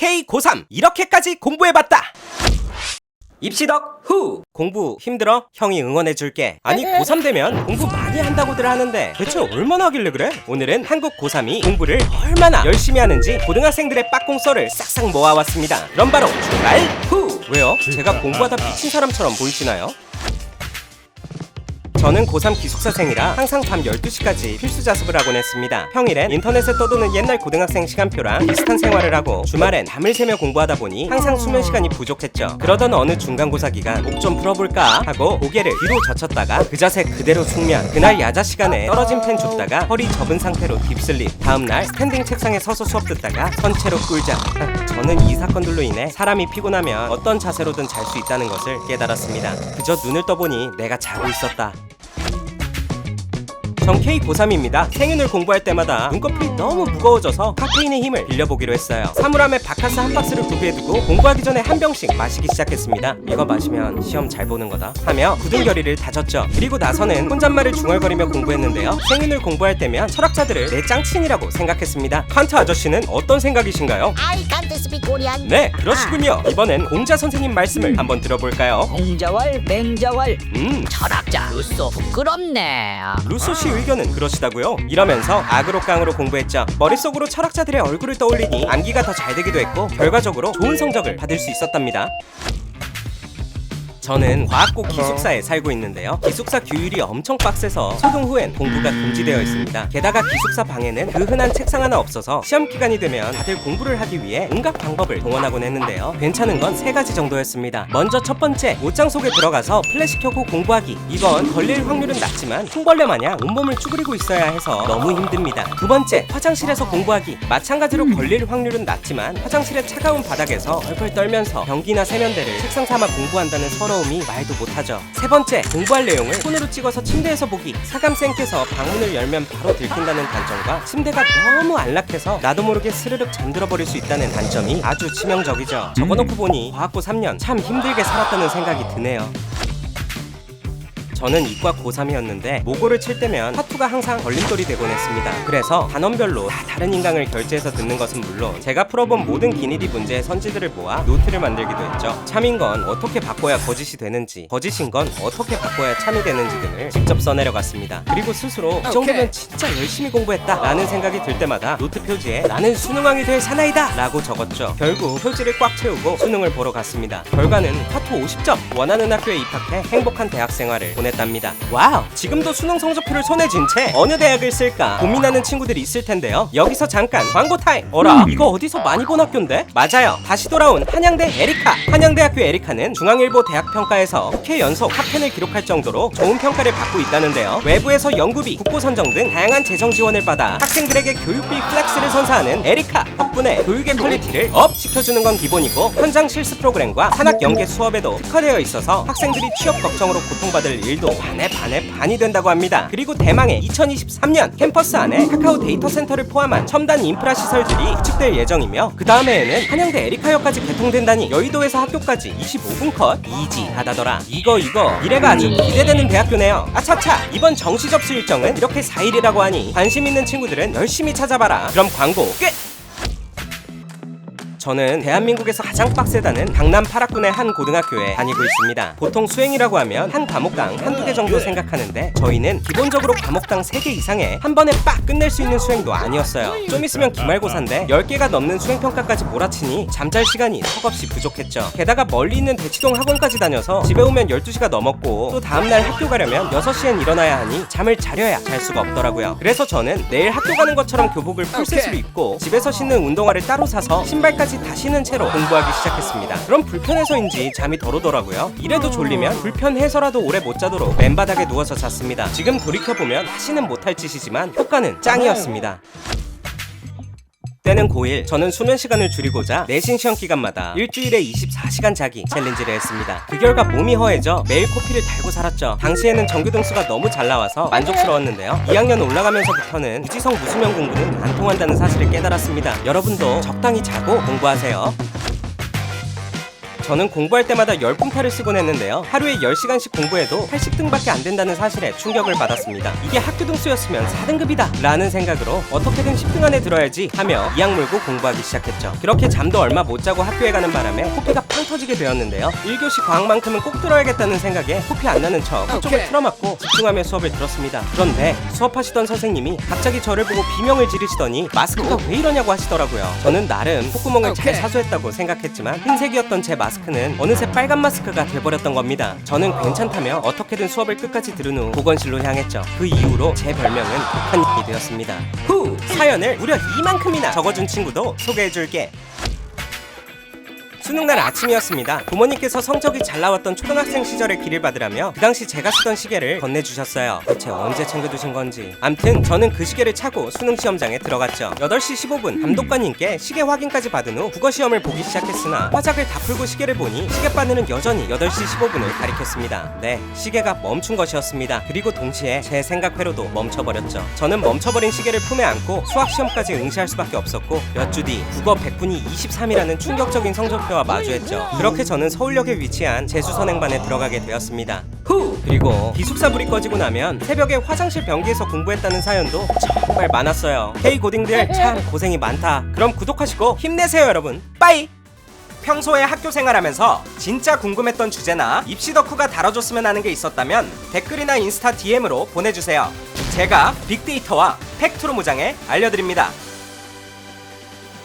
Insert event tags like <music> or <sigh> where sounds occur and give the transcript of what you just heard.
K 고3 이렇게까지 공부해봤다. 입시덕 후 공부 힘들어? 형이 응원해줄게 아니 고3 되면 공부 많이 한다고들 하는데 대체 얼마나 하길래 그래? 오늘은 한국 고3이 공부를 얼마나 열심히 하는지 고등학생들의 빡공 썰을 싹싹 모아왔습니다 그럼 바로 출발 후 왜요? 제가 공부하다 미친 사람처럼 보이시나요? 저는 고3 기숙사생이라 항상 밤 12시까지 필수 자습을 하곤 했습니다. 평일엔 인터넷에 떠도는 옛날 고등학생 시간표랑 비슷한 생활을 하고 주말엔 밤을 새며 공부하다 보니 항상 수면 시간이 부족했죠. 그러던 어느 중간고사 기간 목 좀 풀어볼까 하고 고개를 뒤로 젖혔다가 그 자세 그대로 숙면 그날 야자 시간에 떨어진 펜 줍다가 허리 접은 상태로 딥슬립 다음날 스탠딩 책상에 서서 수업 듣다가 선체로 꿀잠 <laughs> 저는 이 사건들로 인해 사람이 피곤하면 어떤 자세로든 잘 수 있다는 것을 깨달았습니다. 그저 눈을 떠보니 내가 자고 있었다. 전 K 고3입니다. 생윤을 공부할 때마다 눈꺼풀이 너무 무거워져서 카페인의 힘을 빌려보기로 했어요. 사물함에 바카스 한 박스를 구비해 두고 공부하기 전에 한 병씩 마시기 시작했습니다. 이거 마시면 시험 잘 보는 거다. 하며 굳은 결의를 다졌죠. 그리고 나서는 혼잣말을 중얼거리며 공부했는데요. 생윤을 공부할 때면 철학자들을 내 짱친이라고 생각했습니다. 칸트 아저씨는 어떤 생각이신가요? I can't speak Korean. 네, 그러시군요. 이번엔 공자 선생님 말씀을 한번 들어볼까요? 공자왈 맹자왈 음, 철학 자 루소 부끄럽네 루소 씨 의견은 그러시다고요? 이러면서 악으로 깡으로 공부했죠. 머릿속으로 철학자들의 얼굴을 떠올리니 암기가 더 잘 되기도 했고 결과적으로 좋은 성적을 받을 수 있었답니다. 저는 과학고 기숙사에 살고 있는데요. 기숙사 규율이 엄청 빡세서 소등 후엔 공부가 금지되어 있습니다. 게다가 기숙사 방에는 그 흔한 책상 하나 없어서 시험 기간이 되면 다들 공부를 하기 위해 온갖 방법을 동원하곤 했는데요. 괜찮은 건 세 가지 정도였습니다. 먼저 첫 번째, 옷장 속에 들어가서 플래시 켜고 공부하기. 이건 걸릴 확률은 낮지만 흉벌레 마냥 온몸을 쭈그리고 있어야 해서 너무 힘듭니다. 두 번째, 화장실에서 공부하기. 마찬가지로 걸릴 확률은 낮지만 화장실의 차가운 바닥에서 얼굴 떨면서 변기나 세면대를 책상 삼아 공부한다는 서러움이 말도 못하죠. 세 번째, 공부할 내용을 손으로 찍어서 침대에서 보기. 사감생께서 방문을 열면 바로 들킨다는 단점과 침대가 너무 안락해서 나도 모르게 스르륵 잠들어 버릴 수 있다는 단점이 아주 치명적이죠. 적어놓고 보니 과학고 3년 참 힘들게 살았다는 생각이 드네요. 저는 이과 고3이었는데 모고를 칠 때면 화투가 항상 걸림돌이 되곤 했습니다. 그래서 단원별로 다 다른 인강을 결제해서 듣는 것은 물론 제가 풀어본 모든 기니디 문제의 선지들을 모아 노트를 만들기도 했죠. 참인 건 어떻게 바꿔야 거짓이 되는지, 거짓인 건 어떻게 바꿔야 참이 되는지 등을 직접 써내려갔습니다. 그리고 스스로 이 정도면 진짜 열심히 공부했다 라는 생각이 들 때마다 노트 표지에 나는 수능왕이 될 사나이다 라고 적었죠. 결국 표지를 꽉 채우고 수능을 보러 갔습니다. 결과는 화투 50점, 원하는 학교에 입학해 행복한 대학 생활을 보냈 답니다. 와우! 지금도 수능 성적표를 손에 쥔 채 어느 대학을 쓸까 고민하는 친구들이 있을 텐데요. 여기서 잠깐 광고 타임! 어라, 이거 어디서 많이 본 학교인데? 맞아요. 다시 돌아온 한양대 에리카! 한양대학교 에리카는 중앙일보 대학 평가에서 6회 연속 탑10을 기록할 정도로 좋은 평가를 받고 있다는데요. 외부에서 연구비, 국고 선정 등 다양한 재정 지원을 받아 학생들에게 교육비 플렉스를 선사하는 에리카 덕분에 교육의 퀄리티를 업 시켜주는 건 기본이고 현장 실습 프로그램과 산학 연계 수업에도 특화되어 있어서 학생들이 취업 걱정으로 고통받을 일도 반에 반에 반이 된다고 합니다. 그리고 대망의 2023년 캠퍼스 안에 카카오 데이터 센터를 포함한 첨단 인프라 시설들이 구축될 예정이며 그 다음해에는 한양대 에리카역까지 개통된다니 여의도에서 학교까지 25분 컷 이지 하다더라. 이거 이거 미래가 아주 기대되는 대학교네요. 아차차 이번 정시 접수 일정은 이렇게 4일이라고 하니 관심 있는 친구들은 열심히 찾아봐라. 그럼 광고 끝! 저는 대한민국에서 가장 빡세다는 강남 파락군의 한 고등학교에 다니고 있습니다. 보통 수행이라고 하면 한 과목당 한두 개 정도 생각하는데 저희는 기본적으로 과목당 3개 이상의 한 번에 빡 끝낼 수 있는 수행도 아니었어요. 좀 있으면 기말고사인데 10개가 넘는 수행평가까지 몰아치니 잠잘 시간이 턱없이 부족했죠. 게다가 멀리 있는 대치동 학원까지 다녀서 집에 오면 12시가 넘었고 또 다음날 학교 가려면 6시엔 일어나야 하니 잠을 자려야 잘 수가 없더라고요. 그래서 저는 내일 학교 가는 것처럼 교복을 풀셋으로 입고 집에서 신는 운동화를 따로 사서 신발까지 다 신은 채로 공부하기 시작했습니다. 그럼 불편해서인지 잠이 덜 오더라고요. 이래도 졸리면 불편해서라도 오래 못 자도록 맨바닥에 누워서 잤습니다. 지금 돌이켜보면 다시는 못할 짓이지만 효과는 짱이었습니다. 때는 고1 저는 수면 시간을 줄이고자 내신 시험 기간마다 일주일에 24시간 자기 챌린지를 했습니다. 그 결과 몸이 허해져 매일 코피를 달고 살았죠. 당시에는 전교 등수가 너무 잘 나와서 만족스러웠는데요. 2학년 올라가면서부터는 무지성 무수면 공부는 안 통한다는 사실을 깨달았습니다. 여러분도 적당히 자고 공부하세요 저는 공부할 때마다 10분타를 쓰곤 했는데요. 하루에 10시간씩 공부해도 80등밖에 안 된다는 사실에 충격을 받았습니다. 이게 학교 등수였으면 4등급이다 라는 생각으로 어떻게든 10등 안에 들어야지 하며 이악 물고 공부하기 시작했죠. 그렇게 잠도 얼마 못 자고 학교에 가는 바람에 코피가 팡 터지게 되었는데요. 1교시 과학만큼은 꼭 들어야겠다는 생각에 코피 안 나는 척 한쪽을 오케이. 틀어막고 집중하며 수업을 들었습니다. 그런데 수업하시던 선생님이 갑자기 저를 보고 비명을 지르시더니 마스크가 왜 이러냐고 하시더라고요. 저는 나름 콧구멍을 잘 오케이. 사수했다고 생각했지만 흰색이었던 제 마스크는 어느새 빨간 마스크가 돼버렸던 겁니다. 저는 괜찮다며 어떻게든 수업을 끝까지 들은 후 보건실로 향했죠. 그 이후로 제 별명은 북한이 <laughs> 되었습니다. 후 사연을 무려 이만큼이나 적어준 친구도 소개해줄게. 수능날 아침이었습니다. 부모님께서 성적이 잘 나왔던 초등학생 시절에 길을 받으라며 그 당시 제가 쓰던 시계를 건네주셨어요. 대체 언제 챙겨두신 건지. 암튼 저는 그 시계를 차고 수능 시험장에 들어갔죠. 8시 15분 감독관님께 시계 확인까지 받은 후 국어 시험을 보기 시작했으나 화작을 다 풀고 시계를 보니 시계바늘은 여전히 8시 15분을 가리켰습니다. 네, 시계가 멈춘 것이었습니다. 그리고 동시에 제 생각 회로도 멈춰버렸죠. 저는 멈춰버린 시계를 품에 안고 수학 시험까지 응시할 수밖에 없었고 몇 주 뒤 국어 100분이 23이라는 충격적인 성적 표와 마주했죠. 그렇게 저는 서울역에 위치한 재수선행반에 들어가게 되었습니다. 후! 그리고 기숙사 불이 꺼지고 나면 새벽에 화장실 변기에서 공부했다는 사연도 정말 많았어요. 헤이 고딩들 참 고생이 많다. 그럼 구독하시고 힘내세요 여러분. 빠이! 평소에 학교 생활하면서 진짜 궁금했던 주제나 입시 덕후가 다뤄줬으면 하는 게 있었다면 댓글이나 인스타 DM으로 보내주세요. 제가 빅데이터와 팩트로 무장해 알려드립니다.